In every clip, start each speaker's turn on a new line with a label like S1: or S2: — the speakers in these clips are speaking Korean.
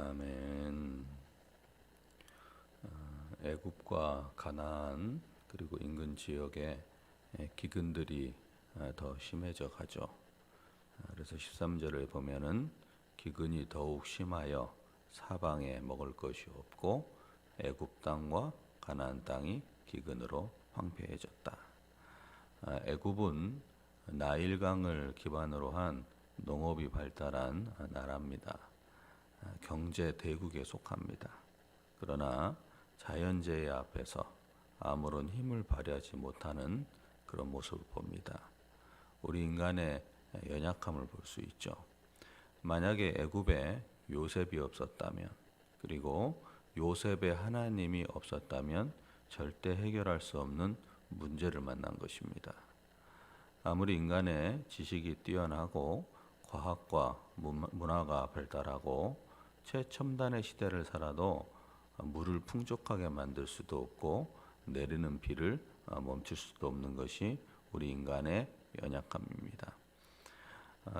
S1: 아멘. 어, 애굽과 가나안 그리고 인근 지역에 예, 기근들이 아, 더 심해져 가죠. 아, 그래서 13절을 보면은 기근이 더욱 심하여 사방에 먹을 것이 없고 애굽 땅과 가나안 땅이 기근으로 황폐해졌다. 아, 애굽은 나일강을 기반으로 한 농업이 발달한 나라입니다. 아, 경제 대국에 속합니다. 그러나 자연재해 앞에서 아무런 힘을 발휘하지 못하는 그런 모습을 봅니다. 우리 인간의 연약함을 볼 수 있죠. 만약에 애굽에 요셉이 없었다면 그리고 요셉의 하나님이 없었다면 절대 해결할 수 없는 문제를 만난 것입니다. 아무리 인간의 지식이 뛰어나고 과학과 문화가 발달하고 최첨단의 시대를 살아도 물을 풍족하게 만들 수도 없고 내리는 비를 멈출 수도 없는 것이 우리 인간의 연약함입니다.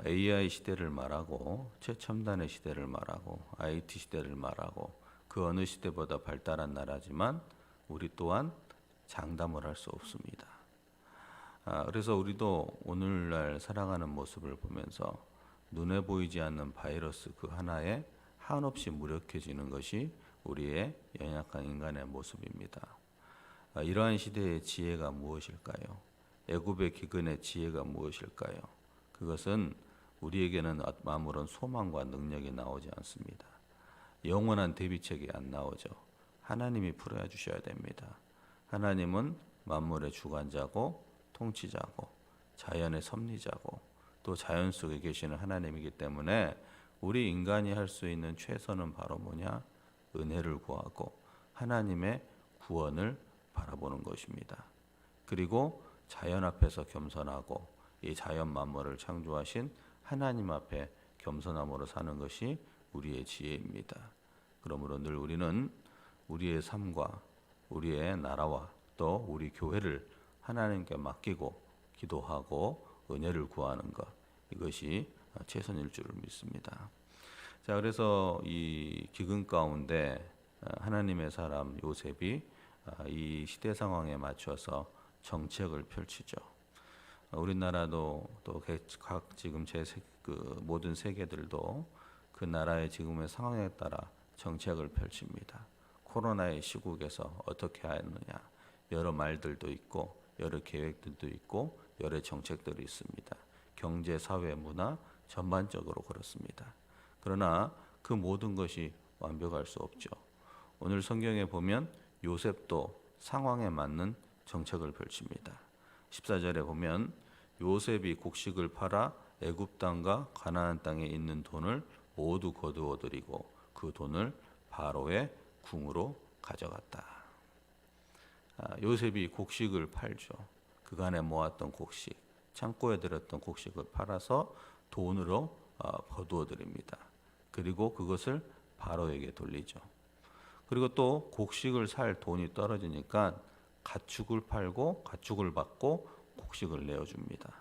S1: AI 시대를 말하고 최첨단의 시대를 말하고 IT 시대를 말하고 그 어느 시대보다 발달한 나라지만 우리 또한 장담을 할 수 없습니다. 그래서 우리도 오늘날 살아가는 모습을 보면서 눈에 보이지 않는 바이러스 그 하나에 한없이 무력해지는 것이 우리의 연약한 인간의 모습입니다. 아, 이러한 시대의 지혜가 무엇일까요? 애굽의 기근의 지혜가 무엇일까요? 그것은 우리에게는 아무런 소망과 능력이 나오지 않습니다. 영원한 대비책이 안 나오죠. 하나님이 풀어야 주셔야 됩니다. 하나님은 만물의 주관자고 통치자고 자연의 섭리자고 또 자연 속에 계시는 하나님이기 때문에 우리 인간이 할 수 있는 최선은 바로 뭐냐? 은혜를 구하고 하나님의 구원을 바라보는 것입니다. 그리고 자연 앞에서 겸손하고 이 자연 만물을 창조하신 하나님 앞에 겸손함으로 사는 것이 우리의 지혜입니다. 그러므로 늘 우리는 우리의 삶과 우리의 나라와 또 우리 교회를 하나님께 맡기고 기도하고 은혜를 구하는 것 이것이 최선일 줄을 믿습니다. 자, 그래서 이 기근 가운데 하나님의 사람 요셉이 이 시대 상황에 맞춰서 정책을 펼치죠. 우리나라도 또 각 지금 제 그 모든 세계들도 그 나라의 지금의 상황에 따라 정책을 펼칩니다. 코로나의 시국에서 어떻게 하느냐 여러 말들도 있고 여러 계획들도 있고 여러 정책들이 있습니다. 경제, 사회, 문화 전반적으로 그렇습니다. 그러나 그 모든 것이 완벽할 수 없죠. 오늘 성경에 보면 요셉도 상황에 맞는 정책을 펼칩니다. 14절에 보면 요셉이 곡식을 팔아 애굽 땅과 가나안 땅에 있는 돈을 모두 거두어 들이고 그 돈을 바로의 궁으로 가져갔다. 아, 요셉이 곡식을 팔죠. 그간에 모았던 곡식, 창고에 들었던 곡식을 팔아서 돈으로 어, 거두어 드립니다. 그리고 그것을 바로에게 돌리죠. 그리고 또 곡식을 살 돈이 떨어지니까 가축을 팔고 가축을 받고 곡식을 내어 줍니다.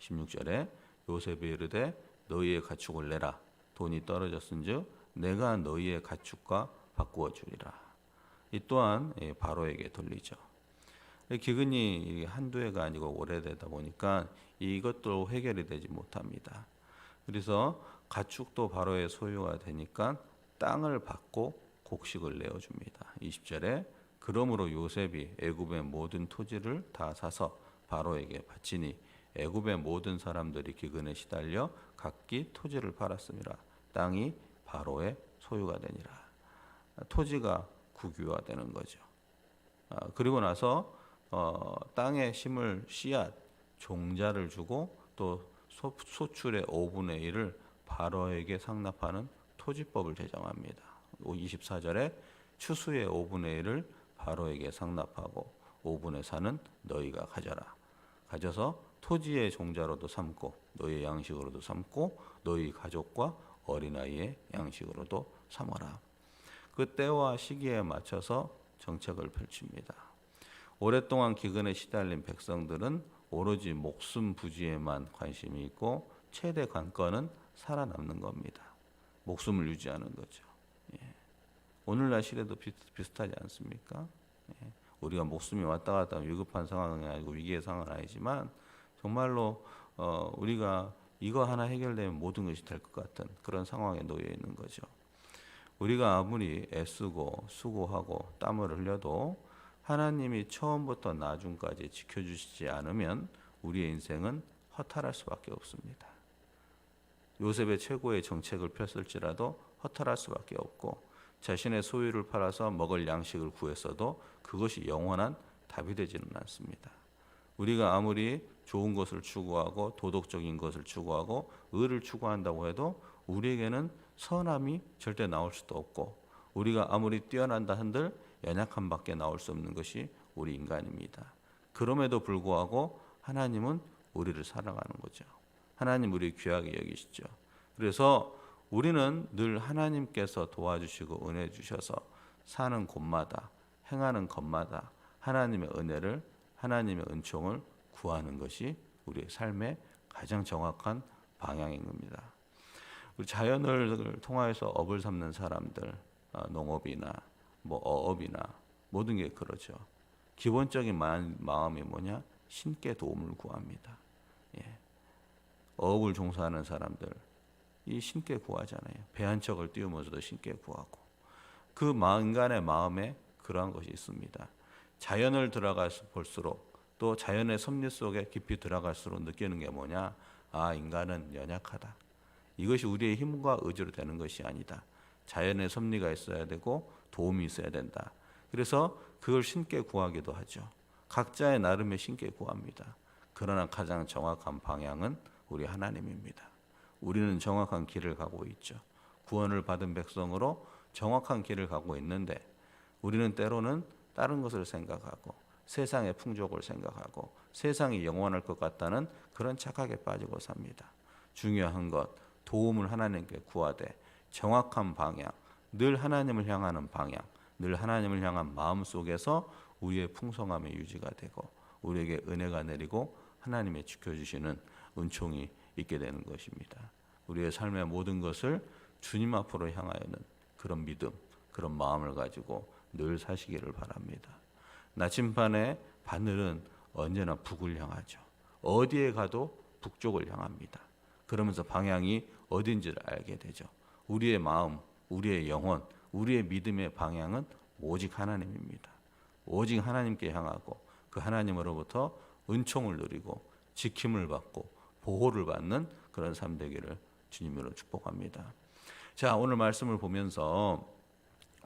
S1: 16절에 요셉이 이르되 너희의 가축을 내라 돈이 떨어졌은즉 내가 너희의 가축과 바꾸어 주리라. 이 또한 예, 바로에게 돌리죠. 기근이 한두 해가 아니고 오래되다 보니까 이것도 해결이 되지 못합니다. 그래서 가축도 바로의 소유가 되니까 땅을 받고 곡식을 내어 줍니다. 20절에 그러므로 요셉이 애굽의 모든 토지를 다 사서 바로에게 바치니 애굽의 모든 사람들이 기근에 시달려 각기 토지를 팔았습니다. 땅이 바로의 소유가 되니라. 토지가 국유화되는 거죠. 아, 그리고 나서 어, 땅에 심을 씨앗, 종자를 주고 또 소출의 5분의 1을 바로에게 상납하는 토지법을 제정합니다. 24절에 추수의 5분의 1을 바로에게 상납하고 5분의 4는 너희가 가져라. 가져서 토지의 종자로도 삼고 너희의 양식으로도 삼고 너희 가족과 어린아이의 양식으로도 삼어라. 그 때와 시기에 맞춰서 정책을 펼칩니다. 오랫동안 기근에 시달린 백성들은 오로지 목숨 부지에만 관심이 있고 최대 관건은 살아남는 겁니다. 목숨을 유지하는 거죠. 오늘날 시대도 비슷, 비슷하지 않습니까? 예. 우리가 목숨이 왔다 갔다 위급한 상황이 아니고 위기의 상황은 아니지만 정말로 어, 우리가 이거 하나 해결되면 모든 것이 될 것 같은 그런 상황에 놓여 있는 거죠. 우리가 아무리 애쓰고 수고하고 땀을 흘려도 하나님이 처음부터 나중까지 지켜주시지 않으면 우리의 인생은 허탈할 수밖에 없습니다. 요셉의 최고의 정책을 폈을지라도 허탈할 수밖에 없고 자신의 소유를 팔아서 먹을 양식을 구했어도 그것이 영원한 답이 되지는 않습니다. 우리가 아무리 좋은 것을 추구하고 도덕적인 것을 추구하고 의를 추구한다고 해도 우리에게는 선함이 절대 나올 수도 없고 우리가 아무리 뛰어난다 한들 연약한 밖에 나올 수 없는 것이 우리 인간입니다. 그럼에도 불구하고 하나님은 우리를 사랑하는 거죠. 하나님 우리 귀하게 여기시죠. 그래서 우리는 늘 하나님께서 도와주시고 은혜 주셔서 사는 곳마다 행하는 것마다 하나님의 은혜를 하나님의 은총을 구하는 것이 우리의 삶의 가장 정확한 방향인 겁니다. 자연을 통하여서 업을 삼는 사람들, 어, 농업이나 뭐 어업이나 모든 게 그러죠. 기본적인 마음이 뭐냐? 신께 도움을 구합니다. 예. 어업을 종사하는 사람들 이 신께 구하잖아요. 배한 척을 띄우면서도 신께 구하고 그 인간의 마음에 그러한 것이 있습니다. 자연을 들어가 볼수록 또 자연의 섭리 속에 깊이 들어갈수록 느끼는 게 뭐냐? 아 인간은 연약하다. 이것이 우리의 힘과 의지로 되는 것이 아니다. 자연의 섭리가 있어야 되고 도움이 있어야 된다. 그래서 그걸 신께 구하기도 하죠. 각자의 나름의 신께 구합니다. 그러나 가장 정확한 방향은 우리 하나님입니다. 우리는 정확한 길을 가고 있죠. 구원을 받은 백성으로 정확한 길을 가고 있는데 우리는 때로는 다른 것을 생각하고 세상의 풍족을 생각하고 세상이 영원할 것 같다는 그런 착각에 빠지고 삽니다. 중요한 것 도움을 하나님께 구하되 정확한 방향, 늘 하나님을 향하는 방향, 늘 하나님을 향한 마음 속에서 우리의 풍성함이 유지가 되고 우리에게 은혜가 내리고 하나님의 지켜주시는 은총이 있게 되는 것입니다. 우리의 삶의 모든 것을 주님 앞으로 향하여는 그런 믿음, 그런 마음을 가지고 늘 사시기를 바랍니다. 나침반의 바늘은 언제나 북을 향하죠. 어디에 가도 북쪽을 향합니다. 그러면서 방향이 어딘지를 알게 되죠. 우리의 마음, 우리의 영혼, 우리의 믿음의 방향은 오직 하나님입니다. 오직 하나님께 향하고 그 하나님으로부터 은총을 누리고 지킴을 받고 보호를 받는 그런 삶 되기를 주님으로 축복합니다. 자, 오늘 말씀을 보면서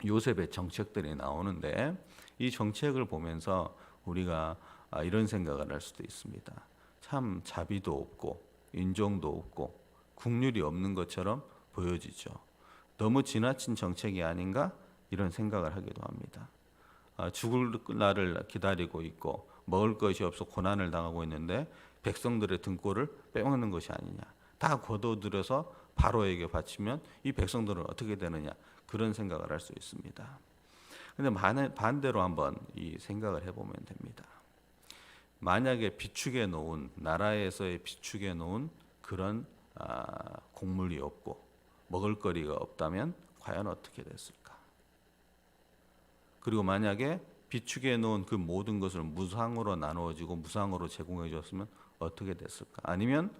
S1: 요셉의 정책들이 나오는데 이 정책을 보면서 우리가 아, 이런 생각을 할 수도 있습니다. 참 자비도 없고 인종도 없고 국률이 없는 것처럼 보여지죠. 너무 지나친 정책이 아닌가 이런 생각을 하기도 합니다. 아, 죽을 날을 기다리고 있고 먹을 것이 없어 고난을 당하고 있는데 백성들의 등골을 빼먹는 것이 아니냐. 다 거둬들여서 바로에게 바치면 이 백성들은 어떻게 되느냐 그런 생각을 할 수 있습니다. 근데 반대로 한번 이 생각을 해보면 됩니다. 만약에 비축해 놓은 나라에서의 비축해 놓은 그런 아, 곡물이 없고 먹을거리가 없다면 과연 어떻게 됐을까? 그리고 만약에 비축해 놓은 그 모든 것을 무상으로 나누어지고 무상으로 제공해 줬으면 어떻게 됐을까? 아니면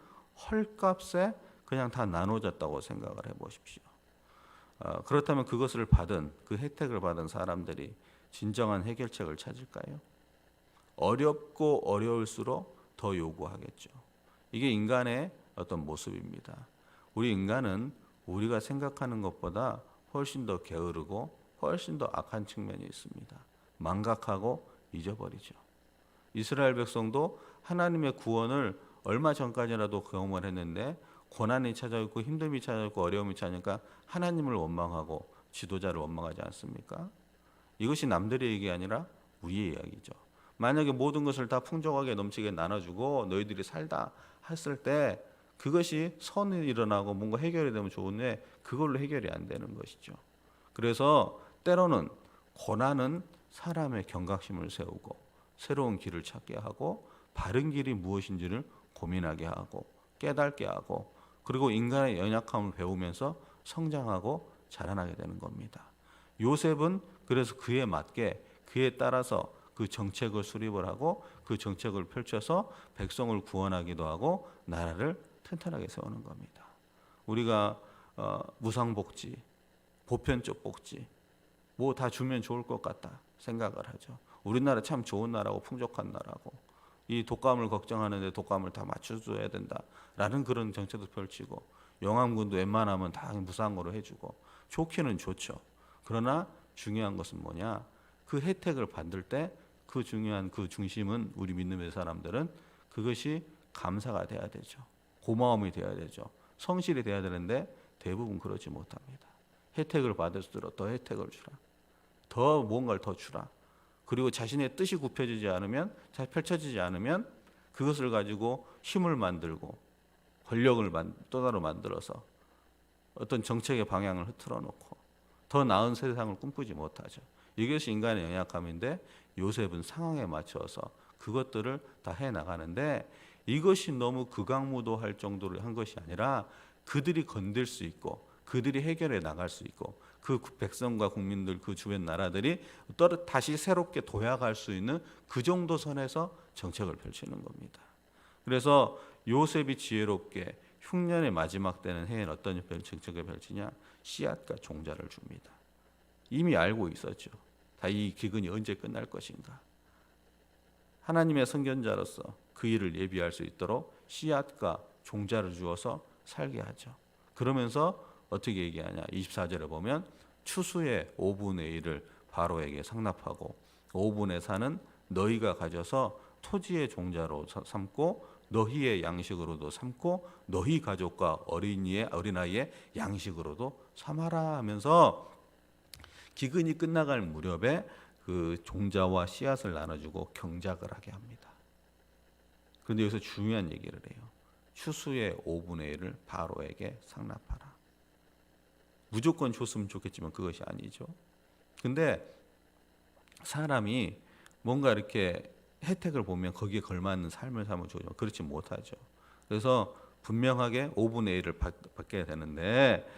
S1: 헐값에 그냥 다 나눠졌다고 생각을 해 보십시오. 어, 그렇다면 그것을 받은 그 혜택을 받은 사람들이 진정한 해결책을 찾을까요? 어렵고 어려울수록 더 요구하겠죠. 이게 인간의 어떤 모습입니다. 우리 인간은 우리가 생각하는 것보다 훨씬 더 게으르고 훨씬 더 악한 측면이 있습니다. 망각하고 잊어버리죠. 이스라엘 백성도 하나님의 구원을 얼마 전까지라도 경험을 했는데 고난이 찾아오고 힘듦이 찾아오고 어려움이 찾으니까 하나님을 원망하고 지도자를 원망하지 않습니까? 이것이 남들의 얘기 아니라 우리의 이야기죠. 만약에 모든 것을 다 풍족하게 넘치게 나눠주고 너희들이 살다 했을 때 그것이 선이 일어나고 뭔가 해결이 되면 좋은데 그걸로 해결이 안 되는 것이죠. 그래서 때로는 고난은 사람의 경각심을 세우고 새로운 길을 찾게 하고 바른 길이 무엇인지를 고민하게 하고 깨닫게 하고 그리고 인간의 연약함을 배우면서 성장하고 자라나게 되는 겁니다. 요셉은 그래서 그에 맞게 그에 따라서 그 정책을 수립을 하고 그 정책을 펼쳐서 백성을 구원하기도 하고 나라를 튼튼하게 세우는 겁니다. 우리가 어, 무상복지, 보편적 복지 뭐 다 주면 좋을 것 같다 생각을 하죠. 우리나라 참 좋은 나라고 풍족한 나라고 이 독감을 걱정하는데 독감을 다 맞춰줘야 된다라는 그런 정책도 펼치고 영암군도 웬만하면 다 무상으로 해주고 좋기는 좋죠. 그러나 중요한 것은 뭐냐? 그 혜택을 받을 때 그 중요한 그 중심은 우리 믿음의 사람들은 그것이 감사가 돼야 되죠. 고마움이 돼야 되죠. 성실이 돼야 되는데 대부분 그러지 못합니다. 혜택을 받을수록 더 혜택을 주라. 더 뭔가를 더 주라. 그리고 자신의 뜻이 굽혀지지 않으면 잘 펼쳐지지 않으면 그것을 가지고 힘을 만들고 권력을 만, 또 따로 만들어서 어떤 정책의 방향을 흐트러 놓고 더 나은 세상을 꿈꾸지 못하죠. 이것이 인간의 연약함인데 요셉은 상황에 맞춰서 그것들을 다 해 나가는데 이것이 너무 극악무도할 정도로 한 것이 아니라 그들이 건들 수 있고 그들이 해결해 나갈 수 있고 그 백성과 국민들 그 주변 나라들이 또 다시 새롭게 도약할 수 있는 그 정도 선에서 정책을 펼치는 겁니다. 그래서 요셉이 지혜롭게 흉년의 마지막 때는 해엔 어떤 정책을 펼치냐 씨앗과 종자를 줍니다. 이미 알고 있었죠. 다 이 기근이 언제 끝날 것인가. 하나님의 선견자로서 그 일을 예비할 수 있도록 씨앗과 종자를 주어서 살게 하죠. 그러면서 어떻게 얘기하냐? 24절에 보면 추수의 5분의 1을 바로에게 상납하고 5분의 4는 너희가 가져서 토지의 종자로 삼고 너희의 양식으로도 삼고 너희 가족과 어린이의 어린아이의 양식으로도 삼아라 하면서 기근이 끝나갈 무렵에 그 종자와 씨앗을 나눠주고 경작을 하게 합니다. 그런데 여기서 중요한 얘기를 해요. 추수의 5분의 1을 바로에게 상납하라. 무조건 줬으면 좋겠지만 그것이 아니죠. 근데 사람이 뭔가 이렇게 혜택을 보면 거기에 걸맞는 삶을 좋죠. 그렇지 못하죠. 그래서 분명하게 5분의 1을 받, 받게 되는데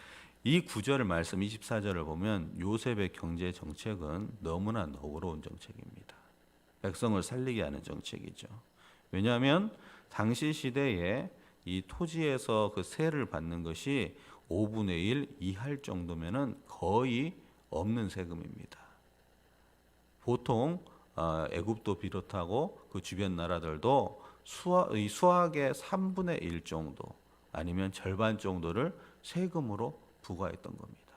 S1: 이 구절을 말씀 24절을 보면 요셉의 경제 정책은 너무나 너그러운 정책입니다. 백성을 살리게 하는 정책이죠. 왜냐하면 당시 시대에 이 토지에서 그 세를 받는 것이 5분의 1 이할 정도면은 거의 없는 세금입니다. 보통 어, 애굽도 비롯하고 그 주변 나라들도 수학, 이 수학의 3분의 1 정도 아니면 절반 정도를 세금으로 부과했던 겁니다.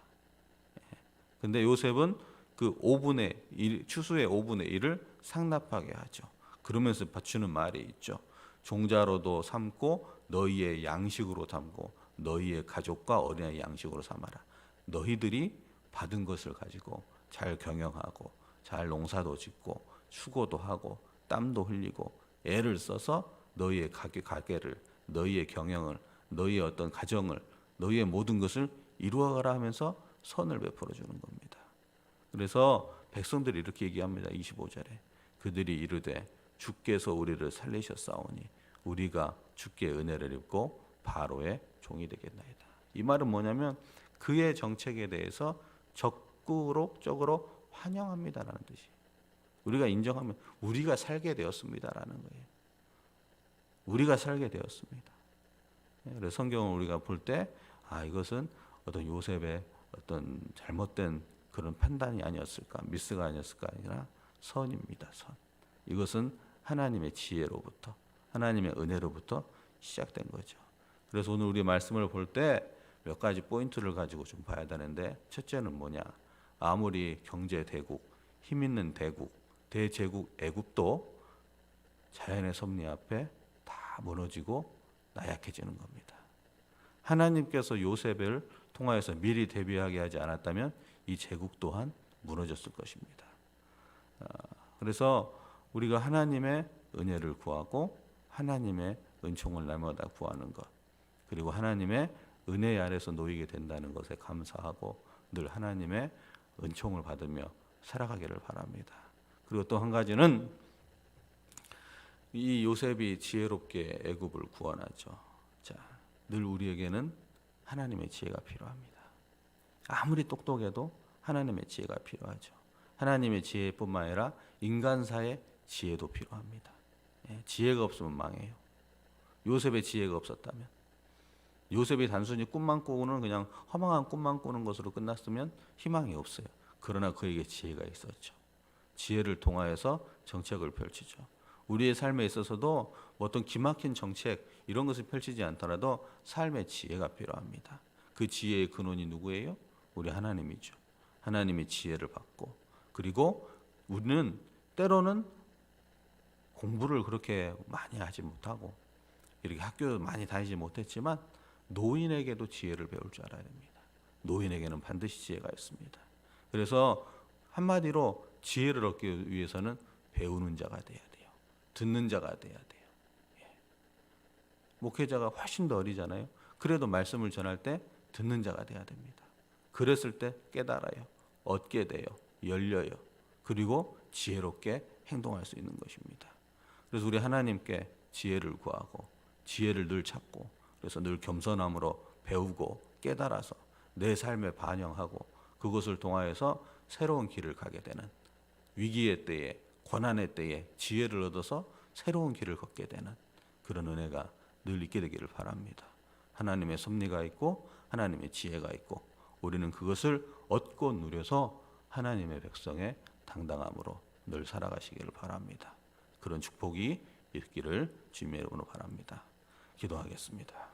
S1: 예. 근데 요셉은 그 5분의 1, 추수의 5분의 1을 상납하게 하죠. 그러면서 받추는 말이 있죠. 종자로도 삼고 너희의 양식으로 삼고 너희의 가족과 어린아이 양식으로 삼아라. 너희들이 받은 것을 가지고 잘 경영하고 잘 농사도 짓고 수고도 하고 땀도 흘리고 애를 써서 너희의 가게 가게를 너희의 경영을 너희의 어떤 가정을 너희의 모든 것을 이루어가라 하면서 선을 베풀어 주는 겁니다. 그래서 백성들이 이렇게 얘기합니다. 25절에 그들이 이르되 주께서 우리를 살리셨사오니 우리가 주께 은혜를 입고 바로의 종이 되겠나이다. 이 말은 뭐냐면 그의 정책에 대해서 적극적으로 환영합니다라는 뜻이. 우리가 인정하면 우리가 살게 되었습니다라는 거예요. 우리가 살게 되었습니다. 예, 그래서 성경을 우리가 볼 때 아 이것은 어떤 요셉의 어떤 잘못된 그런 판단이 아니었을까 미스가 아니었을까 아니라 선입니다. 선. 이것은 하나님의 지혜로부터 하나님의 은혜로부터 시작된 거죠. 그래서 오늘 우리 말씀을 볼 때 몇 가지 포인트를 가지고 좀 봐야 되는데 첫째는 뭐냐? 아무리 경제 대국, 힘 있는 대국, 대제국 애굽도 자연의 섭리 앞에 다 무너지고 나약해지는 겁니다. 하나님께서 요셉을 통하여서 미리 대비하게 하지 않았다면 이 제국 또한 무너졌을 것입니다. 아, 그래서 우리가 하나님의 은혜를 구하고 하나님의 은총을 날마다 구하는 것 그리고 하나님의 은혜 아래서 놓이게 된다는 것에 감사하고 늘 하나님의 은총을 받으며 살아가기를 바랍니다. 그리고 또 한 가지는 이 요셉이 지혜롭게 애굽을 구원하죠. 자, 늘 우리에게는 하나님의 지혜가 필요합니다. 아무리 똑똑해도 하나님의 지혜가 필요하죠. 하나님의 지혜뿐만 아니라 인간사의 지혜도 필요합니다. 예, 지혜가 없으면 망해요. 요셉의 지혜가 없었다면 요셉이 단순히 꿈만 꾸고는 그냥 허망한 꿈만 꾸는 것으로 끝났으면 희망이 없어요. 그러나 그에게 지혜가 있었죠. 지혜를 통하여서 정책을 펼치죠. 우리의 삶에 있어서도 뭐 어떤 기막힌 정책 이런 것을 펼치지 않더라도 삶의 지혜가 필요합니다. 그 지혜의 근원이 누구예요? 우리 하나님이죠. 하나님의 지혜를 받고 그리고 우리는 때로는 공부를 그렇게 많이 하지 못하고 이렇게 학교 많이 다니지 못했지만 노인에게도 지혜를 배울 줄 알아야 됩니다. 노인에게는 반드시 지혜가 있습니다. 그래서 한마디로 지혜를 얻기 위해서는 배우는 자가 돼야 돼요. 듣는 자가 돼야 돼요. 예. 목회자가 훨씬 더 어리잖아요. 그래도 말씀을 전할 때 듣는 자가 돼야 됩니다. 그랬을 때 깨달아요. 얻게 돼요. 열려요. 그리고 지혜롭게 행동할 수 있는 것입니다. 그래서 우리 하나님께 지혜를 구하고 지혜를 늘 찾고 그래서 늘 겸손함으로 배우고 깨달아서 내 삶에 반영하고 그것을 통하여서 새로운 길을 가게 되는 위기의 때에 고난의 때에 지혜를 얻어서 새로운 길을 걷게 되는 그런 은혜가 늘 있게 되기를 바랍니다. 하나님의 섭리가 있고 하나님의 지혜가 있고 우리는 그것을 얻고 누려서 하나님의 백성의 당당함으로 늘 살아가시기를 바랍니다. 그런 축복이 있기를 주님의 이름으로 바랍니다. 기도하겠습니다.